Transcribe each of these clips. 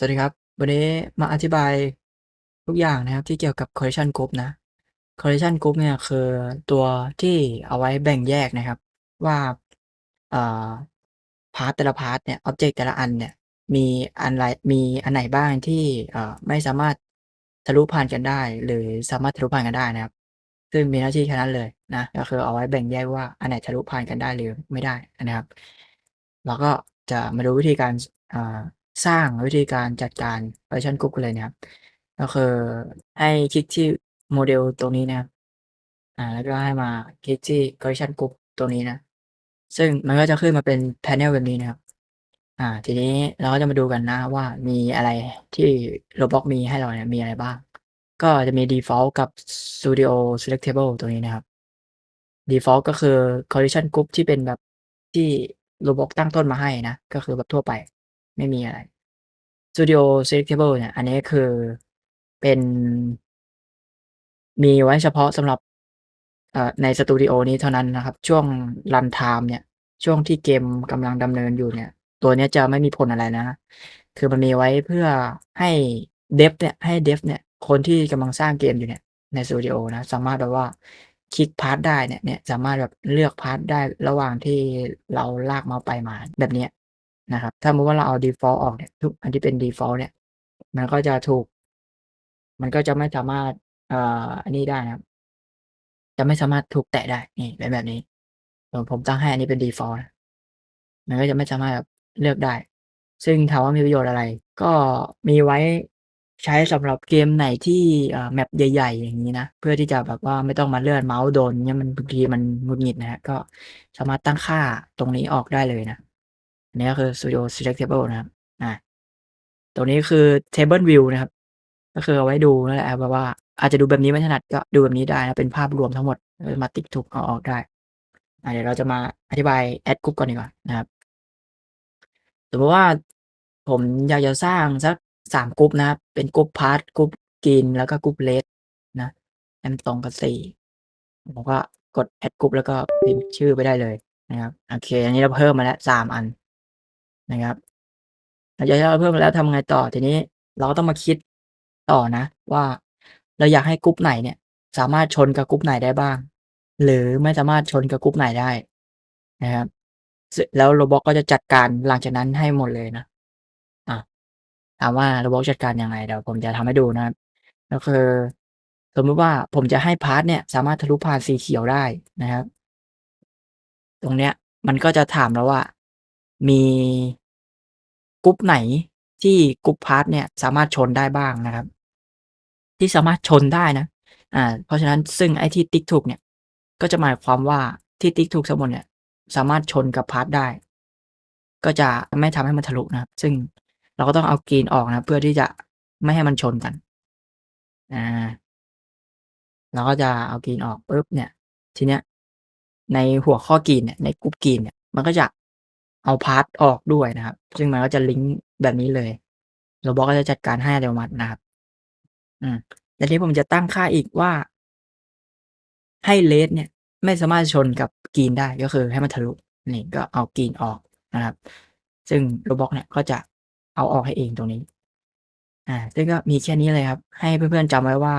สวัสดีครับ วันนี้มาอธิบายทุกอย่างนะครับที่เกี่ยวกับ collision group นะ collision group เนี่ยคือตัวที่เอาไว้แบ่งแยกนะครับ ว่าพาร์ตแต่ละพาร์ตเนี่ยอ็อบเจกต์แต่ละอันเนี่ยมีอันไรมีอันไหนบ้างที่ไม่สามารถทะลุผ่านกันได้ หรือสามารถทะลุผ่านกันได้นะครับ ซึ่งมีหน้าที่แค่นั้นเลยนะก็คือเอาไว้แบ่งแยกว่าอันไหนทะลุผ่านกันได้หรือไม่ได้นะครับเราก็จะมาดูวิธีการ สร้างวิธีการจัดการ collision group กันเลยนะครับ ก็คือให้คลิกที่โมเดลตรงนี้นะครับ อ่า แล้วก็ให้มาคลิกที่ collision group ตรงนี้นะ ซึ่งมันก็จะขึ้นมาเป็น panel แบบนี้นะครับ อ่า ทีนี้เราก็จะมาดูกันนะว่ามีอะไรที่ Roblox มีให้เราเนี่ยมีอะไรบ้าง ก็จะมี default กับ studio selectable ตรงนี้นะครับ default ก็คือ collision group ที่เป็นแบบที่ Roblox ตั้งต้นมาให้นะ ก็คือแบบทั่วไป ไม่มีอะไร studio selectable เนี่ย อันนี้คือเป็น มีไว้เฉพาะสำหรับในสตูดิโอนี้เท่านั้นนะครับ ช่วงรันไทม์เนี่ย ช่วงที่เกมกำลังดำเนินอยู่เนี่ย ตัวนี้จะไม่มีผลอะไรนะ คือมันมีไว้เพื่อให้ Dev เนี่ย ให้ Dev เนี่ย คนที่กำลังสร้างเกมอยู่เนี่ย ในสตูดิโอนะ สามารถแบบว่าคลิกพาร์ตได้เนี่ยเนี่ยสามารถแบบเลือกพาร์ตได้ระหว่างที่เราลากเมาส์ไปมาแบบเนี้ย นะครับ ถ้ามุติว่าเราเอา default ออกเนี่ยทุกอันที่เป็น default เนี่ย มันก็จะถูก มันก็จะไม่สามารถเอ่ออันนี้ได้นะครับ จะไม่สามารถถูกแตะได้ นี่เป็นแบบนี้ส่วนผมตั้งให้อันนี้เป็น default นะมันก็จะไม่สามารถเลือกได้ ซึ่งถามว่ามีประโยชน์อะไร ก็มีไว้ใช้สำหรับเกมไหนที่อ่อแมปใหญ่ ๆ อย่างงี้นะ เพื่อที่จะแบบว่าไม่ต้องมาเลื่อนเมาส์โดนเงี้ยมันบางทีมันหงุดหงิดนะครับก็สามารถตั้งค่าตรงนี้ออกได้เลยนะ นี้ก็คือ studio selectable นะครับ อ่าตรงนี้คือ table view นะครับ ก็คือเอาไว้ดูนั่นแหละครับแบบว่า อาจจะดูแบบนี้ไม่ถนัดก็ดูแบบนี้ได้นะ เป็นภาพรวมทั้งหมด มาติ๊กถูกเอาออกได้ อ่าเดี๋ยวเราจะมาอธิบาย add group ก่อนดีกว่านะครับ สมมติว่าผมอยากจะสร้างสัก3กรุ๊ปนะครับ เป็นกรุ๊ปพาร์ตกรุ๊ป Green แล้วก็กรุ๊ป Red นะให้มันตรงกับสี่ผมก็กด add group แล้วก็พิมพ์ชื่อไปได้เลยนะครับ โอเค อันนี้เราเพิ่มมาแล้ว3อัน นะครับหลังจากที่เราเพิ่มแล้วทำไงต่อทีนี้เราก็ต้องมาคิดต่อนะ ว่าเราอยากให้กรุ๊ปไหนเนี่ย สามารถชนกับกรุ๊ปไหนได้บ้าง หรือไม่สามารถชนกับกรุ๊ปไหนได้นะครับแล้ว Roblox ก็จะจัดการหลังจากนั้นให้หมดเลยนะอาถามว่า Roblox จัดการยังไงเดี๋ยวผมจะทำให้ดูนะครับก็คือสมมติว่าผมจะให้พาร์ตเนี่ย สามารถทะลุผ่านสีเขียวได้นะครับ ตรงเนี้ย มันก็จะถามเราว่า มี กรุ๊ปไหนที่ กรุ๊ปพาร์ต เนี่ย สามารถชนได้บ้างนะครับ ที่สามารถชนได้นะ อ่า เพราะฉะนั้นซึ่งไอ้ที่ติ๊กถูกเนี่ย ก็จะหมายความว่าที่ติ๊กถูกทั้งหมดเนี่ย สามารถชนกับพาร์ตได้ ก็จะไม่ทำให้มันทะลุนะครับ ซึ่งเราก็ต้องเอา Green ออกนะ เพื่อที่จะไม่ให้มันชนกัน อ่า เราก็จะเอา Green ออกปุ๊บเนี่ย ทีเนี้ย ในหัวข้อ Green เนี่ย ในกรุ๊ป Green เนี่ย มันก็จะ เอา พาร์ต ออกด้วยนะครับ ซึ่งมันก็จะลิงก์แบบนี้เลย Roblox ก็จะจัดการให้อัตโนมัตินะครับ อืมแต่ทีนี้ผมจะตั้งค่าอีกว่า ให้ Red เนี่ย ไม่สามารถชนกับ Green ได้ ก็คือให้มันทะลุ นี่ก็เอา Green ออกนะครับ ซึ่ง Roblox เนี่ยก็จะเอาออกให้เองตรงนี้ อ่า ซึ่งก็มีแค่นี้เลยครับ ให้เพื่อน ๆ จำไว้ว่า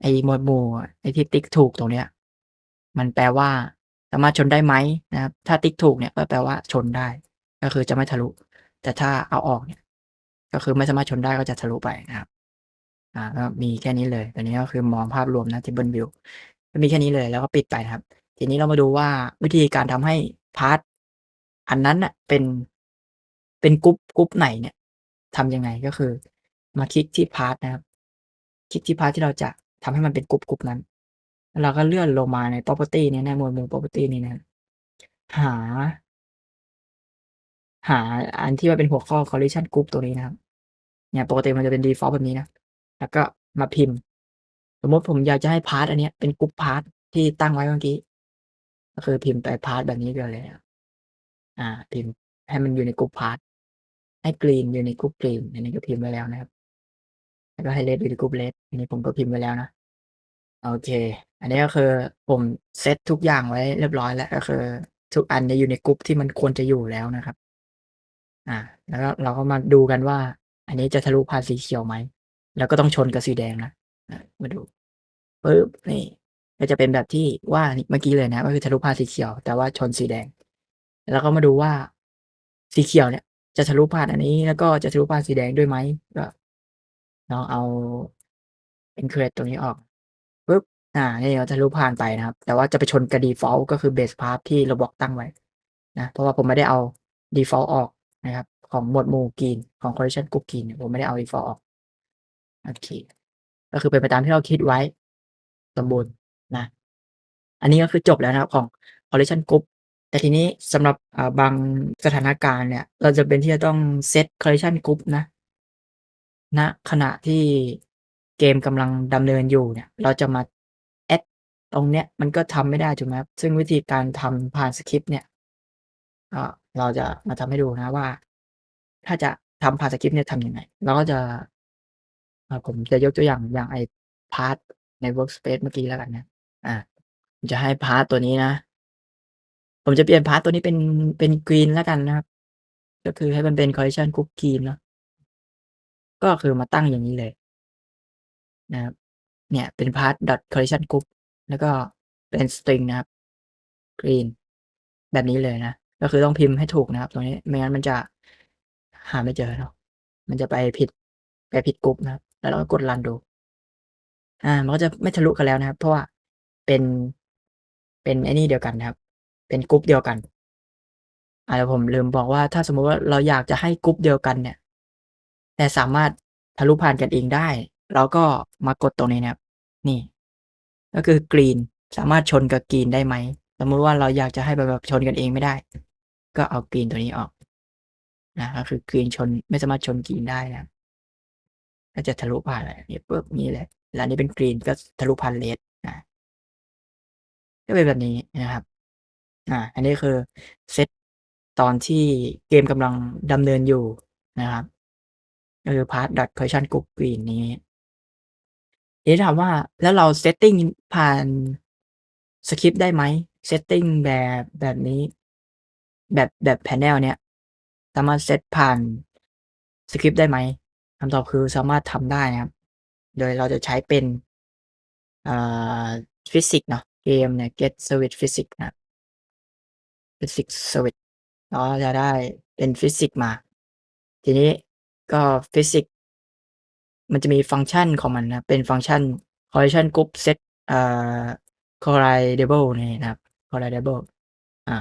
ไอ้หมวดหมู่ ไอ้ที่ติ๊กถูกตรงเนี้ย มันแปลว่า สามารถชนได้ไหมนะครับ ถ้าติ๊กถูกเนี่ยก็แปลว่าชนได้ ก็คือจะไม่ทะลุ แต่ถ้าเอาออกเนี่ย ก็คือไม่สามารถชนได้ก็จะทะลุไปนะครับอ่าก็มีแค่นี้เลยตัวนี้ก็คือมองภาพรวมนะ table view ก็มีแค่นี้เลยแล้วก็ปิดไปครับ ทีนี้เรามาดูว่าวิธีการทำให้พาร์ตอันนั้นน่ะเป็นเป็นกรุ๊ปกรุ๊ปไหนเนี่ยทำยังไงก็คือ มาคลิกที่พาร์ตนะครับ คลิกที่พาร์ตที่เราจะทำให้มันเป็นกรุ๊ปกรุ๊ปนั้น แล้วเราก็เลื่อนลงมาใน property เนี่ยในหมวดหมู่ property นี้นะครับหา หาอันที่มันเป็นหัวข้อ collision group ตัวนี้นะครับ เนี่ยปกติมันจะเป็น default แบบนี้นะ แล้วก็มาพิมพ์ สมมติผมอยากจะให้พาร์ตอันเนี้ยเป็นกรุ๊ปพาร์ตที่ตั้งไว้เมื่อกี้ ก็คือพิมพ์ไปพาร์ตแบบนี้ก่อนเลยครับอ่า พิมพ์ให้มันอยู่ในกรุ๊ปพาร์ตให้ Green อยู่ในกรุ๊ป Green อันนี้ก็พิมพ์ไว้แล้วนะครับ แล้วก็ให้ Red อยู่ในกรุ๊ป Red อันนี้ผมก็พิมพ์ไว้แล้วนะ โอเค อันนี้ก็คือผมเซตทุกอย่างไว้เรียบร้อยแล้วก็คือ ทุกอันเนี่ยอยู่ในกรุ๊ปที่มันควรจะอยู่แล้วนะครับ อ่า แล้วก็เราก็มาดูกันว่า อันนี้จะทะลุผ่านสีเขียวไหม แล้วก็ต้องชนกับสีแดงนะมาดูปึ๊บนี่ก็จะเป็นแบบที่ว่าเมื่อกี้เลยนะก็คือทะลุผ่านสีเขียว แต่ว่าชนสีแดง แล้วก็มาดูว่าสีเขียวเนี่ย จะทะลุผ่านอันนี้ แล้วก็จะทะลุผ่านสีแดงด้วยไหมก็ลองเอา encrypt ตรงนี้ออก อ่า นี่เราทะลุผ่านไปนะครับ แต่ว่าจะไปชนกับ default ก็คือ base path ที่เราบอกตั้งไว้นะ เพราะว่าผมไม่ได้เอา default ออกนะครับ ของหมวดหมู่ green ของ collision group green เนี่ยผมไม่ได้เอา default ออก โอเค ก็คือเป็นไปตามที่เราคิดไว้ สมบูรณ์นะ อันนี้ก็คือจบแล้วนะครับของ collision group แต่ทีนี้สำหรับบางสถานการณ์เนี่ย เราจำเป็นที่จะต้องเซต collision group นะณขณะที่เกมกำลังดำเนินอยู่เนี่ย เราจะมา ตรงเนี้ยมันก็ทำไม่ได้ถูกไหมครับ ซึ่งวิธีการทำผ่านสคริปต์เนี่ยก็เราจะมาทำให้ดูนะว่า ถ้าจะทำผ่านสคริปต์เนี่ยทำยังไง เราก็จะอ่าผมจะยกตัวอย่างอย่างไอ้พาร์ตใน workspace เมื่อกี้แล้วกันนะ อ่าผมจะให้พาร์ตตัวนี้นะ ผมจะเปลี่ยนพาร์ตตัวนี้เป็นเป็น green แล้วกันนะครับ ก็คือให้มันเป็น collision group green เนาะก็คือมาตั้งอย่างนี้เลยนะครับ เนี่ยเป็น path dot collision group แล้วก็เป็นสตริงนะครับ green แบบนี้เลยนะ ก็คือต้องพิมพ์ให้ถูกนะครับ ตรงนี้ ไม่งั้นมันจะหาไม่เจอเนาะ มันจะไปผิดไปผิดกรุ๊ปนะครับ แล้วเราก็กดรันดู อ่า มันก็จะไม่ทะลุกันแล้วนะครับ เพราะว่าเป็นเป็นไอ้นี่เดียวกันนะครับ เป็นกรุ๊ปเดียวกันอ่าเดี๋ยวผมลืมบอกว่าถ้าสมมุติว่าเราอยากจะให้กรุ๊ปเดียวกันเนี่ย แต่สามารถทะลุผ่านกันเองได้ เราก็มากดตรงนี้นะครับ นี่ ก็คือ green สามารถชนกับ green ได้ไหม สมมุติว่าเราอยากจะให้แบบชนกันเองไม่ได้ ก็เอา green ตัวนี้ออกนะก็คือ green ชนไม่สามารถชน green ได้นะก็จะทะลุผ่านอะไรอย่างงี้ปึ๊บงี้เลยแล้วนี้เป็น green ก็ทะลุผ่าน red นะก็เป็นแบบนี้นะครับอ่าอันนี้คือเซตตอนที่เกมกำลังดำเนินอยู่นะครับก็คือ path dot collision group green นี้ ทีนี้ถามว่า แล้วเรา setting ผ่านสคริปต์ได้ไหม setting แบบแบบนี้ แบบแบบ panel เนี้ย สามารถเซตผ่านสคริปต์ได้ไหมคำตอบคือสามารถทำได้นะครับ โดยเราจะใช้เป็นอ่าฟิสิกส์เนาะเกมเนี่ย get switch physics นะ physics switch เราจะได้เป็นฟิสิกส์มา ทีนี้ก็ฟิสิกส์ มันจะมีฟังก์ชันของมันนะ เป็นฟังก์ชัน collision group set อ่า collidable นี่นะครับ collidable อ่า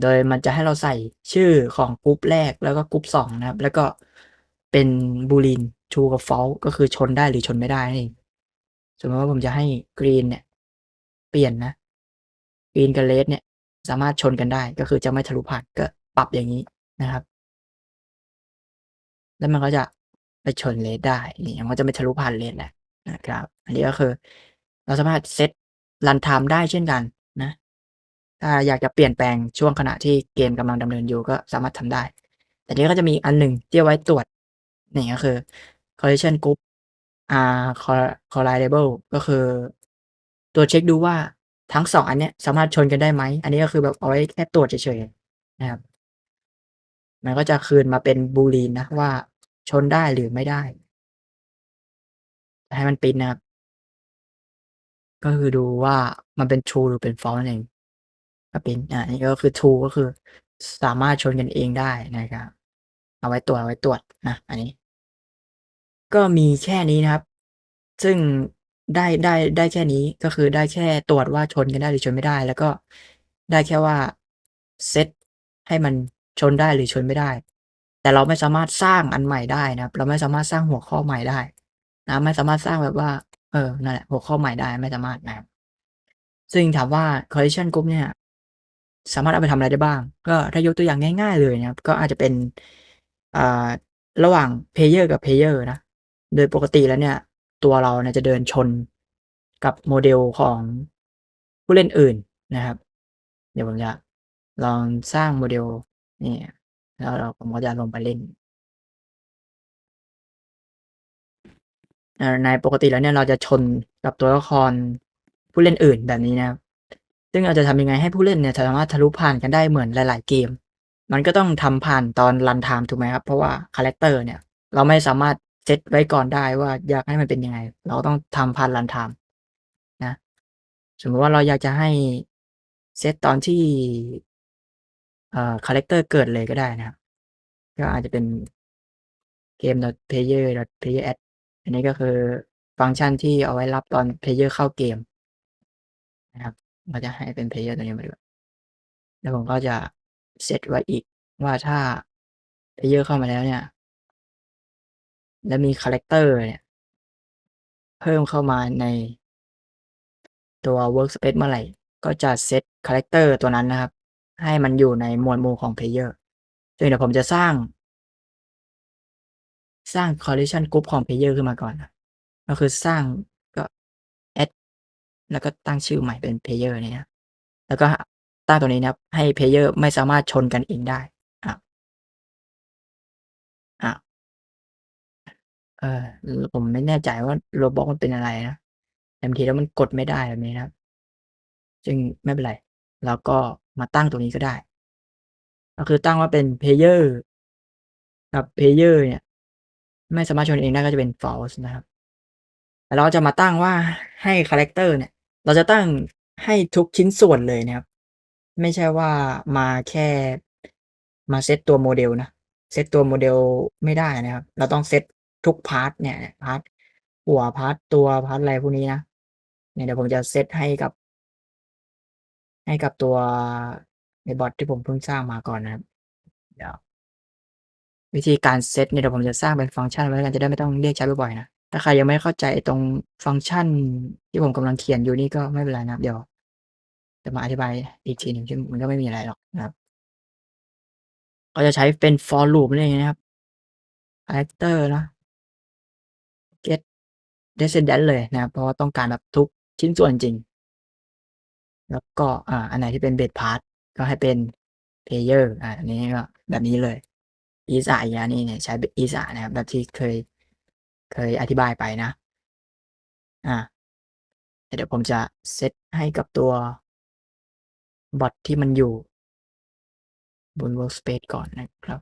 โดยมันจะให้เราใส่ชื่อของกรุ๊ปแรกแล้วก็กรุ๊ป2นะครับ แล้วก็เป็น boolean true กับ false ก็คือชนได้หรือชนไม่ได้นั่นเองสมมติว่าผมจะให้ green เนี่ย เปลี่ยนนะ green กับ red เนี่ย สามารถชนกันได้ก็คือจะไม่ทะลุผ่านก็ปรับอย่างงี้นะครับ แล้วมันก็จะ ไปชน red ได้นี่มันก็จะไม่ทะลุผ่าน red แหละนะครับ อันนี้ก็คือ เราสามารถเซตรันไทม์ได้เช่นกันนะ ถ้าอยากจะเปลี่ยนแปลงช่วงขณะที่เกมกำลังดำเนินอยู่ก็สามารถทำได้ แต่นี้ก็จะมีอันหนึ่งที่ไว้ตรวจนี่ก็คือ collision group อ่า collidable ก็คือตรวเช็กดูว่าทั้ง2อันเนี้ยสามารถชนกันได้ไหม อันนี้ก็คือแบบเอาไว้แค่ตรวจเฉยๆนะครับ มันก็จะคืนมาเป็น boolean นะว่า ชนได้หรือไม่ได้ ให้มันพรินนะครับ ก็คือดูว่ามันเป็น true หรือเป็น false นั่นเอง ก็พรินอ่า นี่ก็คือ true ก็คือสามารถชนกันเองได้นะครับ เอาไว้ตรวจเอาไว้ตรวจนะ อันนี้ ก็มีแค่นี้นะครับ ซึ่งได้ได้ได้แค่นี้ก็คือได้แค่ตรวจว่าชนกันได้หรือชนไม่ได้ แล้วก็ได้แค่ว่าเซตให้มันชนได้หรือชนไม่ได้ แต่เราไม่สามารถสร้างอันใหม่ได้นะครับ เราไม่สามารถสร้างหัวข้อใหม่ได้ นะ ไม่สามารถสร้างแบบว่า เออ นั่นแหละ หัวข้อใหม่ได้ไม่สามารถนะครับ ซึ่งถามว่า collision group เนี่ย สามารถเอาไปทำอะไรได้บ้าง ก็ถ้ายกตัวอย่างง่าย ๆ เลยนะครับ ก็อาจจะเป็นอ่าระหว่าง player กับ player นะ โดยปกติแล้วเนี่ย ตัวเราเนี่ยจะเดินชนกับโมเดลของผู้เล่นอื่นนะครับ เดี๋ยวผมจะลองสร้างโมเดลนี่ แล้วเราผมก็จะลงไปเล่นในปกติแล้วเนี่ยเราจะชนกับตัวละครผู้เล่นอื่นแบบนี้นะครับ ซึ่งเราจะทำยังไงให้ผู้เล่นเนี่ยสามารถทะลุผ่านกันได้เหมือนหลาย ๆ เกม มันก็ต้องทำผ่านตอนรันไทม์ถูกไหมครับ เพราะว่าคาแรกเตอร์เนี่ย เราไม่สามารถเซตไว้ก่อนได้ว่าอยากให้มันเป็นยังไง เราต้องทำผ่าน runtime นะ สมมติว่าเราอยากจะให้เซตตอนที่ อ่อคาแรกเตอร์เกิดเลยก็ได้นะครับ ก็อาจจะเป็น game.player.playeradd อันนี้ก็คือฟังก์ชันที่เอาไว้รับตอนเพลเยอร์เข้าเกมนะครับ เราจะให้เป็นเพลเยอร์ตัวนี้มาด้วยแล้วผมก็จะเซตไว้อีกว่าถ้าเพลเยอร์เข้ามาแล้วเนี่ย แล้วมีคาแรกเตอร์เนี่ย เพิ่มเข้ามาในตัว workspace เมื่อไหร่ ก็จะเซตคาแรกเตอร์ตัวนั้นนะครับ ให้มันอยู่ในหมวดหมู่ของเพลเยอร์ซึ่งเดี๋ยวผมจะสร้าง สร้าง collision group ของเพลเยอร์ขึ้นมาก่อนนะก็คือสร้างก็ add แล้วก็ตั้งชื่อใหม่เป็นเพลเยอร์เนี่ยนะแล้วก็ตั้งตัวนี้นะครับ ให้เพลเยอร์ไม่สามารถชนกันเองได้อ้าวอ้าวเออผมไม่แน่ใจว่า Roblox มันเป็นอะไรนะแต่บางทีแล้วมันกดไม่ได้แบบนี้นะครับซึ่งไม่เป็นไร เราก็มาตั้งตรงนี้ก็ได้ ก็คือตั้งว่าเป็นเพลเยอร์กับเพลเยอร์เนี่ย ไม่สามารถชนเองได้ก็จะเป็น false นะครับแต่เราจะมาตั้งว่าให้คาแรกเตอร์เนี่ย เราจะตั้งให้ทุกชิ้นส่วนเลยนะครับ ไม่ใช่ว่ามาแค่มาเซตตัวโมเดลนะ เซตตัวโมเดลไม่ได้นะครับ เราต้องเซตทุกพาร์ตเนี่ยพาร์ตหัวพาร์ตตัวพาร์ตอะไรพวกนี้นะเนี่ยเดี๋ยวผมจะเซตให้กับ ให้กับตัวในบอตที่ผมเพิ่งสร้างมาก่อนนะครับ เดี๋ยว วิธีการเซตเนี่ยเดี๋ยวผมจะสร้างเป็นฟังก์ชันไว้แล้วกันจะได้ไม่ต้องเรียกใช้บ่อยๆนะ ถ้าใครยังไม่เข้าใจตรงฟังก์ชัน ที่ผมกำลังเขียนอยู่นี่ก็ไม่เป็นไรนะครับ เดี๋ยว จะมาอธิบายอีกทีหนึ่งซึ่งมันก็ไม่มีอะไรหรอกนะครับ ก็จะใช้เป็น for loop นั่นเองนะครับคาแรกเตอร์เนะ get descendant เลยนะครับเพราะว่าต้องการแบบทุกชิ้นส่วนจริง แล้วก็อ่าอันไหนที่เป็น base part ก็ให้เป็นเพลเยอร์อ่าอันนี้ก็แบบนี้เลยอีกแล้วนี่เนี่ยใช้ is a นะครับแบบที่เคยเคยอธิบายไปนะ อ่าเดี๋ยวผมจะเซตให้กับตัวบอตที่มันอยู่บน workspace ก่อนนะครับ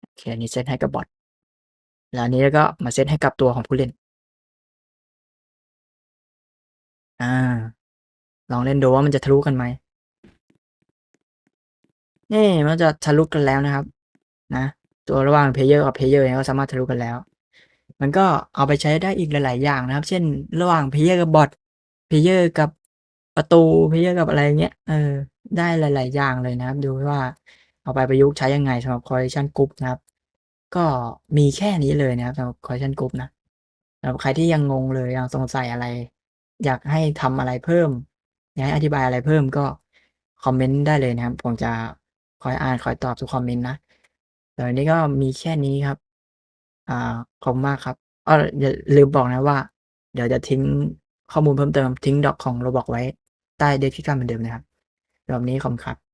โอเคอันนี้เซตให้กับบอตแล้วนี้ก็มาเซตให้กับตัวของผู้เล่น อา ลองเล่นดูว่ามันจะทะลุกันไหม นี่มันจะทะลุกันแล้วนะครับ นะ ตัวระหว่างเพลเยอร์กับเพลเยอร์เนี่ยก็สามารถทะลุกันแล้ว มันก็เอาไปใช้ได้อีกหลาย ๆ อย่างนะครับ เช่น ระหว่างเพลเยอร์กับบอตเพลเยอร์กับประตูเพลเยอร์กับอะไรเงี้ย เออ ได้หลาย ๆ อย่างเลยนะครับ ดูว่าเอาไปประยุกต์ใช้ยังไงสำหรับ collision group นะครับ ก็มีแค่นี้เลยนะครับสำหรับ collision group นะสำหรับใครที่ยังงงเลยยังสงสัยอะไร อยากให้ทำอะไรเพิ่ม อยากให้อธิบายอะไรเพิ่มก็คอมเมนต์ได้เลยนะครับ ผมจะคอยอ่านคอยตอบทุกคอมเมนต์นะแต่วันนี้ก็มีแค่นี้ครับ อ่า ขอบคุณมากครับอ้ออย่าลืมบอกนะว่า เดี๋ยวจะทิ้งข้อมูลเพิ่มเติมทิ้งดอกของโรบอกไว้ใต้ description เหมือนเดิมนะครับรอบวันนี้ขอบคุณครับ